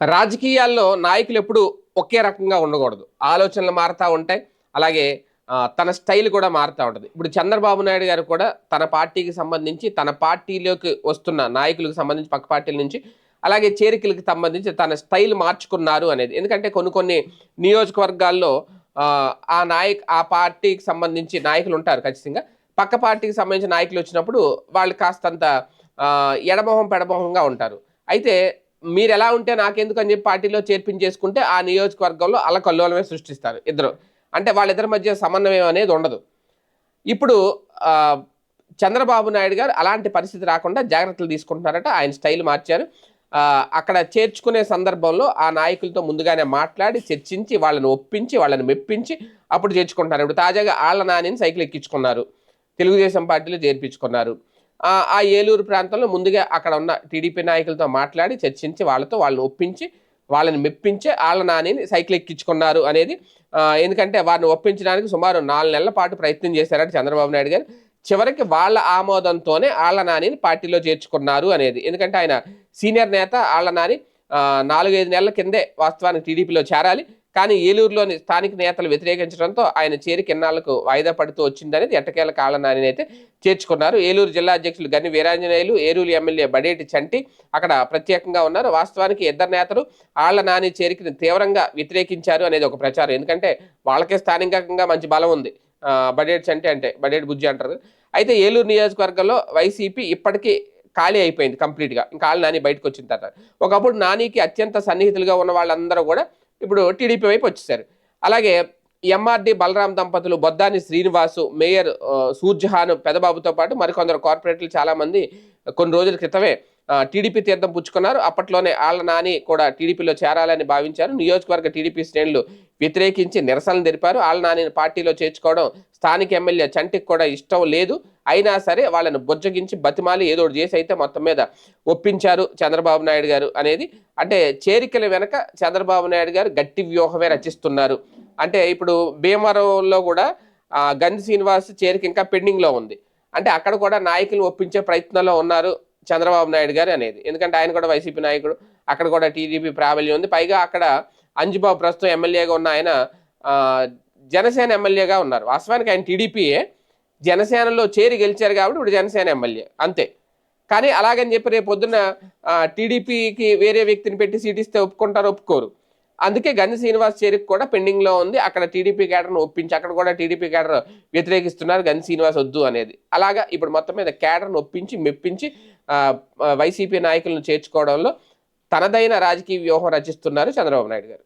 రాజకీయాల్లో నాయకులు ఎప్పుడు ఒకే రకంగా ఉండకూడదు. ఆలోచనలు మారుతూ ఉంటాయి. అలాగే తన స్టైల్ కూడా మారుతూ ఉంటుంది. ఇప్పుడు చంద్రబాబు నాయుడు గారు కూడా తన పార్టీకి సంబంధించి తన పార్టీలోకి వస్తున్న నాయకులకు సంబంధించి పక్క పార్టీల నుంచి అలాగే చేరికలకు సంబంధించి తన స్టైల్ మార్చుకున్నారు అనేది. ఎందుకంటే కొన్ని కొన్ని నియోజకవర్గాల్లో ఆ, నాయక్ ఆ పార్టీకి సంబంధించి నాయకులు ఉంటారు ఖచ్చితంగా. పక్క పార్టీకి సంబంధించిన నాయకులు వచ్చినప్పుడు వాళ్ళు కాస్తంత ఎడమొహం పెడమొహంగా ఉంటారు. అయితే మీరు ఎలా ఉంటే నాకెందుకు అని చెప్పి పార్టీలో చేర్పించేసుకుంటే ఆ నియోజకవర్గంలో అలకల్లోలమే సృష్టిస్తారు ఇద్దరు. అంటే వాళ్ళిద్దరి మధ్య సమన్వయం అనేది ఉండదు. ఇప్పుడు చంద్రబాబు నాయుడు గారు అలాంటి పరిస్థితి రాకుండా జాగ్రత్తలు తీసుకుంటున్నారట. ఆయన స్టైల్ మార్చారు. అక్కడ చేర్చుకునే సందర్భంలో ఆ నాయకులతో ముందుగానే మాట్లాడి చర్చించి వాళ్ళని ఒప్పించి వాళ్ళని మెప్పించి అప్పుడు చేర్చుకుంటున్నారు. ఇప్పుడు తాజాగా ఆళ్ళ నానిని సైకిల్ ఎక్కించుకున్నారు. తెలుగుదేశం పార్టీలో చేర్పించుకున్నారు. ఆ ఏలూరు ప్రాంతంలో ముందుగా అక్కడ ఉన్న టీడీపీ నాయకులతో మాట్లాడి చర్చించి వాళ్ళతో వాళ్ళని ఒప్పించి వాళ్ళని మెప్పించే ఆళ్ళ నానిని సైకిల్ ఎక్కించుకున్నారు అనేది ఎందుకంటే వారిని ఒప్పించడానికి సుమారు నాలుగు నెలల పాటు ప్రయత్నం చేశారని చంద్రబాబు నాయుడు గారు. చివరికి వాళ్ళ ఆమోదంతోనే ఆళ్ళ నానిని పార్టీలో చేర్చుకున్నారు అనేది. ఎందుకంటే ఆయన సీనియర్ నేత ఆళ్ళ నాని నాలుగైదు నెలల కిందే వాస్తవానికి టీడీపీలో చేరాలి. కానీ ఏలూరులోని స్థానిక నేతలు వ్యతిరేకించడంతో ఆయన చేరిక ఎన్నాళ్ళకు వాయిదా పడుతూ వచ్చిందనేది ఎట్టకేల కాళ్ళ అయితే చేర్చుకున్నారు. ఏలూరు జిల్లా అధ్యక్షులు గని వీరాంజనేయులు ఏలూరు ఎమ్మెల్యే బడేటి చంటి అక్కడ ప్రత్యేకంగా ఉన్నారు. వాస్తవానికి ఇద్దరు నేతలు ఆళ్ళ నాని చేరికను తీవ్రంగా వ్యతిరేకించారు అనేది ఒక ప్రచారం. ఎందుకంటే వాళ్ళకే స్థానికంగా మంచి బలం ఉంది. బడేటి చంటి అంటే బడేటి బుజ్జి అంటారు. అయితే ఏలూరు నియోజకవర్గంలో వైసీపీ ఇప్పటికీ ఖాళీ అయిపోయింది కంప్లీట్గా. ఇంకా ఆళ్ళ నాని బయటకు వచ్చిన తర్వాత. ఒకప్పుడు నానికి అత్యంత సన్నిహితులుగా ఉన్న వాళ్ళందరూ కూడా ఇప్పుడు టీడీపీ వైపు వచ్చేసారు. అలాగే ఎంఆర్డి బలరాం దంపతులు బొద్దాని శ్రీనివాసు మేయర్ సూర్జహాన్ పెదబాబుతో పాటు మరికొందరు కార్పొరేట్లు చాలామంది కొన్ని రోజుల క్రితమే టీడీపీ తీర్థం పుచ్చుకున్నారు. అప్పట్లోనే వాళ్ళ నాని కూడా టీడీపీలో చేరాలని భావించారు. నియోజకవర్గ టీడీపీ శ్రేణులు వ్యతిరేకించి నిరసనలు తెలిపారు. వాళ్ళ నానిని పార్టీలో చేర్చుకోవడం స్థానిక ఎమ్మెల్యే చంటికి కూడా ఇష్టం లేదు. అయినా సరే వాళ్ళని బుజ్జగించి బతిమాలి ఏదో ఒకటి చేసి అయితే మొత్తం మీద ఒప్పించారు చంద్రబాబు నాయుడు గారు అనేది. అంటే చేరికల వెనక చంద్రబాబు నాయుడు గారు గట్టి వ్యూహమే రచిస్తున్నారు. అంటే ఇప్పుడు భీమవరంలో కూడా గంధి శ్రీనివాస్ చేరిక ఇంకా పెండింగ్లో ఉంది. అంటే అక్కడ కూడా నాయకులు ఒప్పించే ప్రయత్నంలో ఉన్నారు చంద్రబాబు నాయుడు గారు అనేది. ఎందుకంటే ఆయన కూడా వైసీపీ నాయకుడు అక్కడ కూడా టీడీపీ ప్రాబల్యం ఉంది. పైగా అక్కడ అంజుబాబు ప్రస్తుతం ఎమ్మెల్యేగా ఉన్న ఆయన జనసేన ఎమ్మెల్యేగా ఉన్నారు. వాస్తవానికి ఆయన టీడీపీయే. జనసేనలో చేరి గెలిచారు కాబట్టి ఇప్పుడు జనసేన ఎమ్మెల్యే అంతే. కానీ అలాగని చెప్పి రేపు పొద్దున్న టీడీపీకి వేరే వ్యక్తిని పెట్టి సీట్ ఇస్తే ఒప్పుకుంటారు ఒప్పుకోరు. అందుకే గంజి శ్రీనివాస్ చేరిక కూడా పెండింగ్లో ఉంది. అక్కడ టీడీపీ క్యాడర్ను ఒప్పించి అక్కడ కూడా టీడీపీ క్యాడర్ వ్యతిరేకిస్తున్నారు. గంజి శ్రీనివాస్ వద్దు అనేది. అలాగా ఇప్పుడు మొత్తం మీద క్యాడర్ను ఒప్పించి మెప్పించి వైసీపీ నాయకులను చేర్చుకోవడంలో తనదైన రాజకీయ వ్యూహం రచిస్తున్నారు చంద్రబాబు నాయుడు గారు.